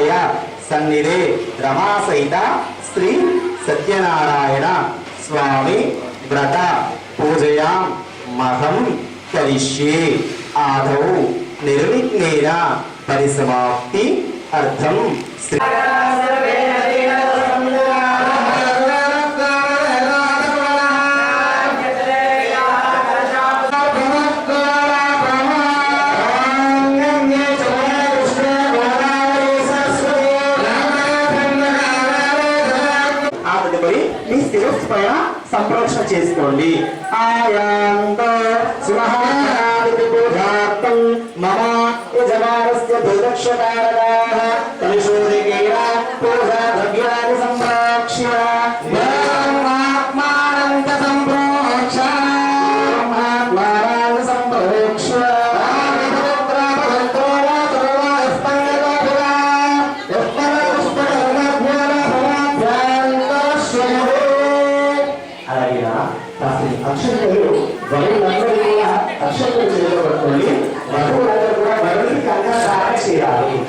ದೇವಾಲಯ ಸನ್ನಿಧಿ ರಮಾಸಹಿತ ಶ್ರೀ ಸತ್ಯನಾರಾಯಣ ಸ್ವಾಮಿ ವ್ರತ ಪೂಜೆಯಾ ಮಹಂ ಕರಿಷ್ಯೆ ಆದೌ ನಿರ್ವಿಘ್ನೇನ ಪರಿಸಮಾಪ್ತಿ ಅರ್ಥಂ ಶ್ರೀ పైన చేసుకోండి. ఆయాంత సింహానాది పూజార్థం మమ యజమానస్య దుర్దక్షకారకాః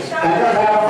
Yeah. And that happened.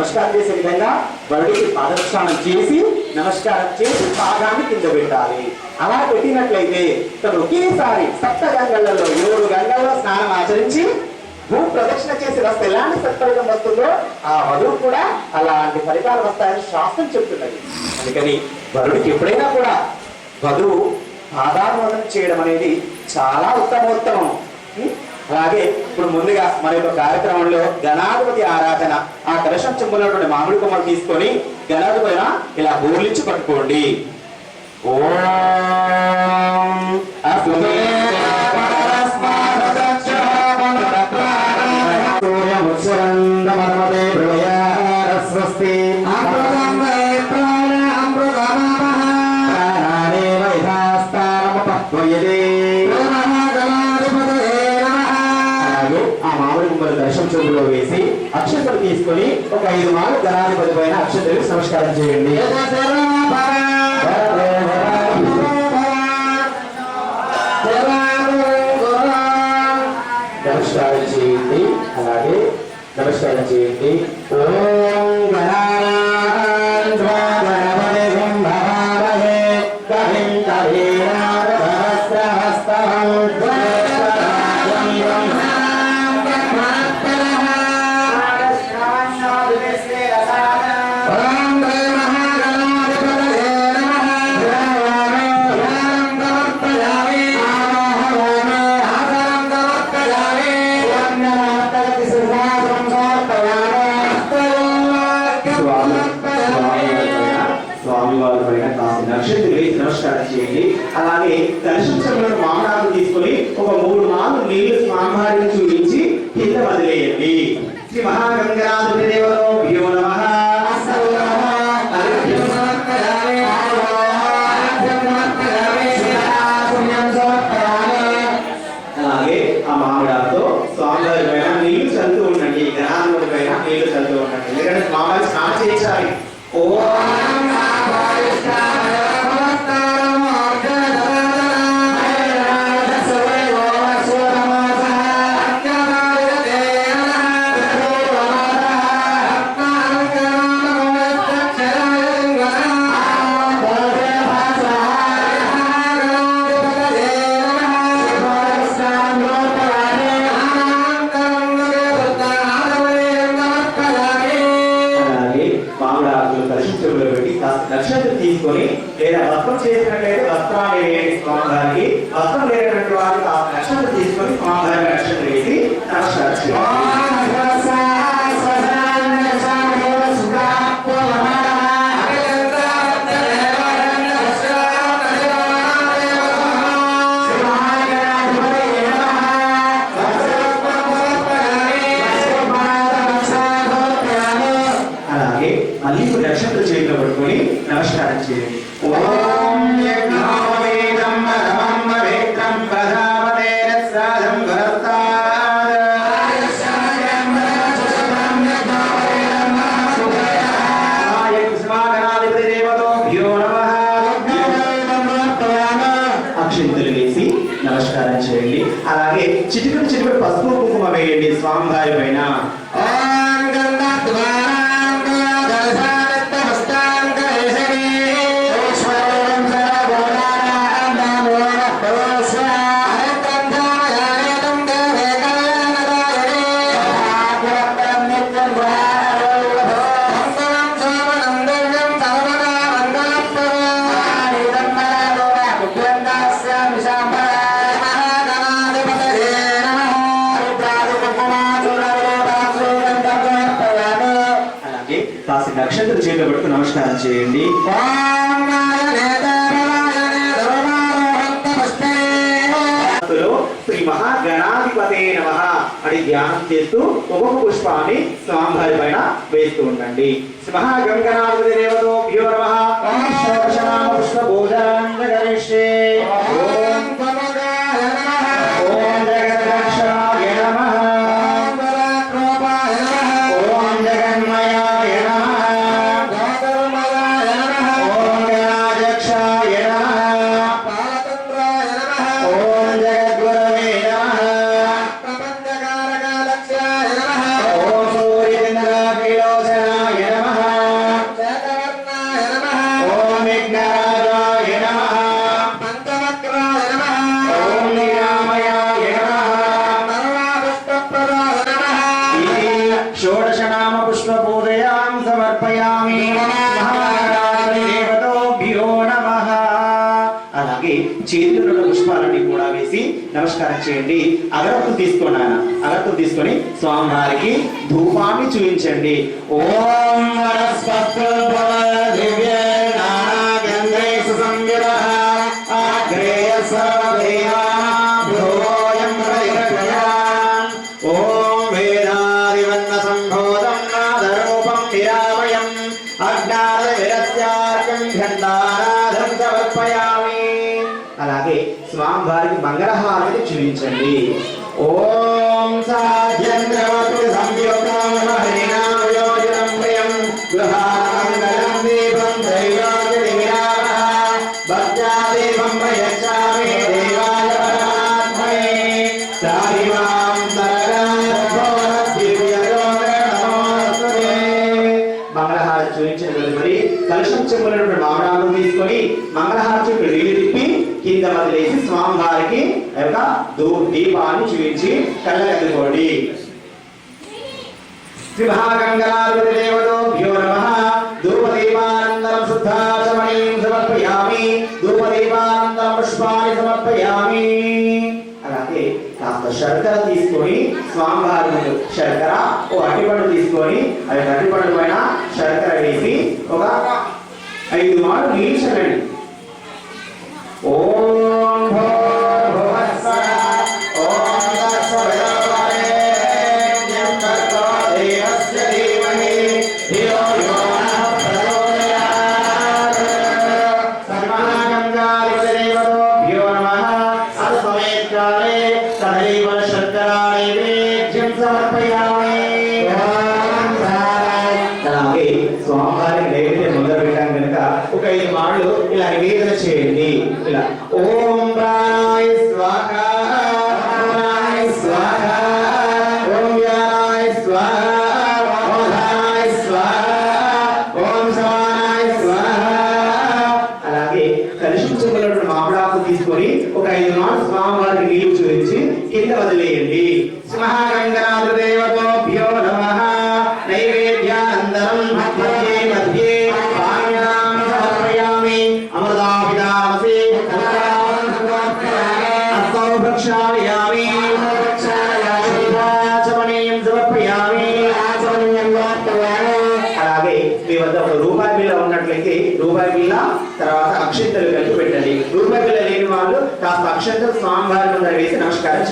నమస్కారం చేసే విధంగా వరుడికి పాదరక్షాణం చేసి నమస్కారం చేసి పాదాన్ని కింద పెట్టాలి. అలా పెట్టినట్లయితే తను ఒకేసారి సప్త గంగలలో ఏడు గంగల్లో స్నానం ఆచరించి భూ ప్రదక్షిణ చేసి వస్తే ఎలాంటి సత్ఫలితం వస్తుందో ఆ వధువు కూడా అలాంటి ఫలితాలు వస్తాయని శాస్త్రం చెప్తున్నది. అందుకని వరుడికి ఎప్పుడైనా కూడా వధువు ఆధారవందనం చేయడం అనేది చాలా ఉత్తమోత్తమం. అలాగే ఇప్పుడు ముందుగా మన యొక్క కార్యక్రమంలో గణాధిపతి ఆరాధన ఆ కలశం చెంపునటువంటి మామిడి కొమ్మలు తీసుకొని గణాధిపతి పైన ఇలా బోర్లించి పట్టుకోండి. ఓం ఆ దర్శన చెవులో వేసి అక్షతలు తీసుకొని ఒక ఐదు మార్లు గణాధిపతి పైన అక్షతలు నమస్కారం చేయండి నమస్కారం చేయండి అలాగే నమస్కారం చేయండి ఓ లేదా వస్త్రం చేసినట్లయితే వస్త్రాన్ని వేయండి వస్త్రం లేనటువంటి వారికి ఆ నక్షత్రం తీసుకొని స్వామివారి నక్షత్రం వేసి నమస్కారం Goodbye. నమస్కారం చేయండి. శ్రీ మహాగణాధిపతే నమ అని ధ్యానం చేస్తూ ఒక్కొక్క పుష్పాన్ని స్వామివారి పైన వేస్తూ ఉండండి. మహాగంగనాధిపతి దేవతో భ్యో నమ. పుష్ప భోజనాంగ అగరత్తు తీసుకోండి ఆయన అగరత్తు తీసుకొని స్వామివారికి ధూపాన్ని చూపించండి. ఓం దివ్య gente ali. కళ్ళగల్లుకోండి శ్రీమహాగంగాదేవతోభ్యో నమ. ధూపదీపానందరం శుద్ధాచమణీం సమర్పయామి. ధూపదీపానందరం పుష్పాన్ని సమర్పయామి. అలాగే కాస్త శర్కర తీసుకొని స్వామివారి శర్కర ఓ అరటిపండు తీసుకొని అది అరటిపండు పైన శర్కర వేసి ఒక ఐదు మాటలు నీళ్ళు ఓ వదిలేయండి సింహగంగనాథ దేవతోభ్యో నమః.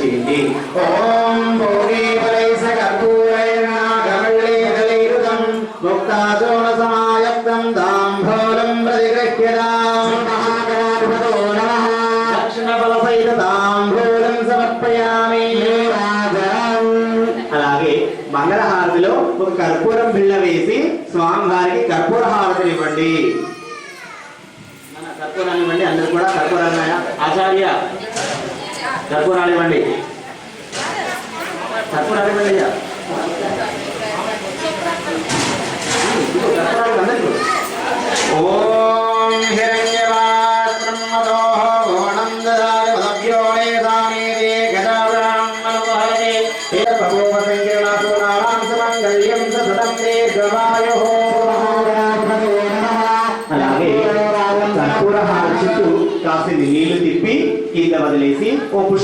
చేయండి. ఓం భోగే బలైస కర్పూరైన గమళ్ళేదలైరుతం ముక్తాచోణ సమాయక్తం దాంభోలం నమః. దక్షిణ బలసైత సహిత తాంబూలం సమర్పయామి అలాగే మంగళహారతిలో ఒక కర్పూరం బిళ్ళ వేసి స్వామివారికి కర్పూర హారతిని ఇవ్వండి కర్పూరాన్ని ఇవ్వండి. అందరూ కూడా కర్పూరాన్ని ఆచార్య తక్కువ ఇవ్వండి తక్కువ ఇవ్వండి అయ్యా.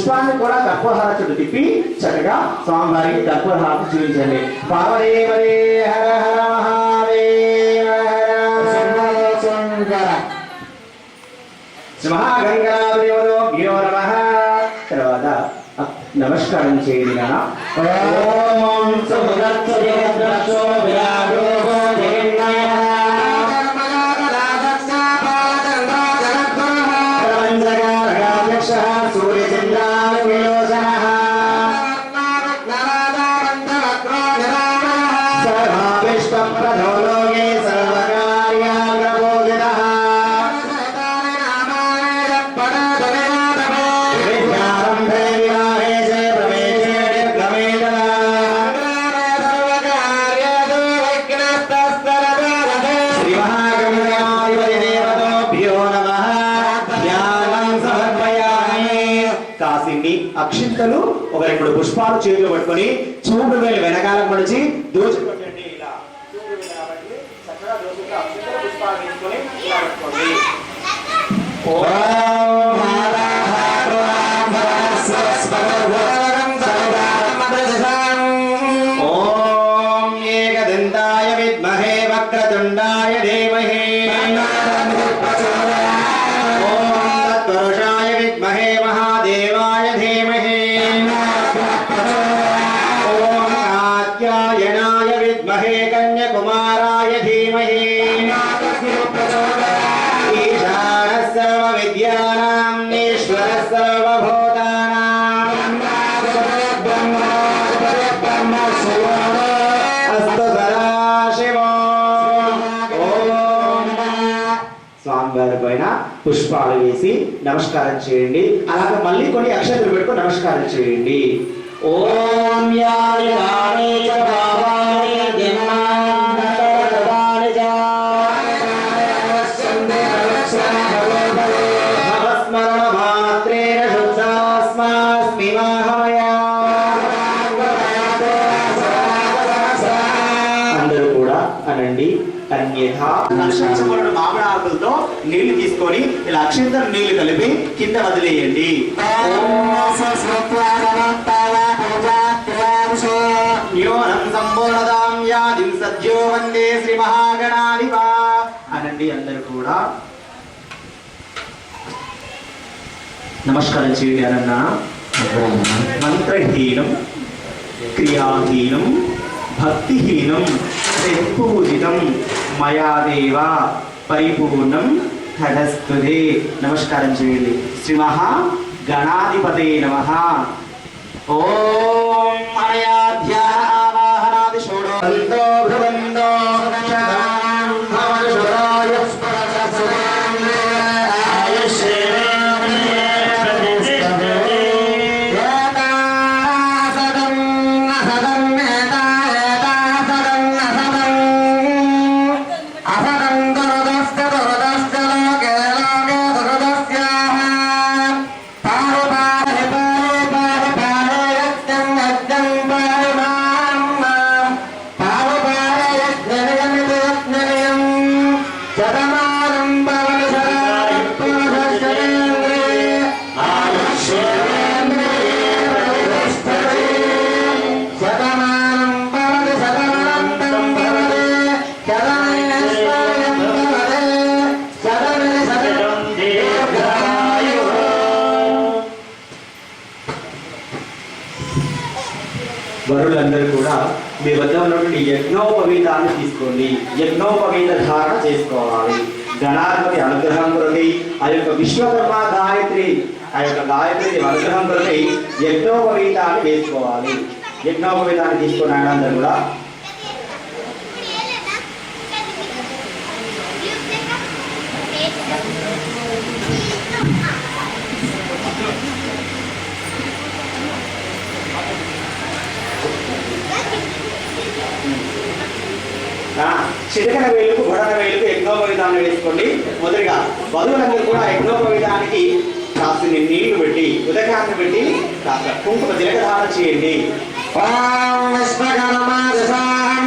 పుష్పాన్ని కూడా కర్పూరహార చుట్టూ తిప్పి చక్కగా స్వామివారికి కర్పూరహార చూపించండి పార్వదేవరే హర హర మహాదేవ హర సింహగంగాదేవో నమః. తర్వాత నమస్కారం చేయండి ఓం అక్షింతలు ఒక రెండు పుష్పాలు చేతులు పట్టుకొని చూడు వేలు వెనకాల మడిచి దోచి ఇలా. చూడు వేలు కాబట్టి చక్కగా పుష్పాలు ఇలా పట్టుకోండి. ఓం ఏకదంతాయ విద్మహే వక్రతుండాయ ధీమహి స్వామివారి పైన పుష్పాలు వేసి నమస్కారం చేయండి. అలాగే మళ్ళీ కొన్ని అక్షతలు పెట్టుకుని నమస్కారం చేయండి. ఓం అక్షింతలు నీళ్ళు కలిపి కింద వదిలేయండి. అనండి అందరు కూడా. నమస్కారం చేయండి అనన్న మంత్రహీనం క్రియాహీనం భక్తిహీనం పూజితం మయాదేవ పరిపూర్ణం తడస్తుదే నమస్కారం చేయండి. శ్రీ మహా గణాధిపతి నమ. ఓం అనయాధ్యావాహనాది ಪ್ರಧಾನ ఉన్నటువంటి యజ్ఞోపవీతాన్ని తీసుకోండి. యజ్ఞోపవీత ధారణ చేసుకోవాలి. గణాధిపతి అనుగ్రహం కొరకై ఆ యొక్క విశ్వకర్మ గాయత్రి ఆ యొక్క గాయత్రి అనుగ్రహం కొరకై యజ్ఞోపవీతాన్ని వేసుకోవాలి యజ్ఞోపవీతాన్ని తీసుకున్నాడు అందరూ కూడా ఆ, చిటికన వేలుకు బొడన వేలుకు యజ్ఞోపవిధానం వేసుకోండి. మొదటిగా వధువులందరూ కూడా యజ్ఞోపవిధానికి కాస్త నీళ్ళు పెట్టి ఉదకాన్ని పెట్టి కాస్త కుంకుమ తిలకధారణ చేయండి. ఓం విశ్వకర్మాదశాహం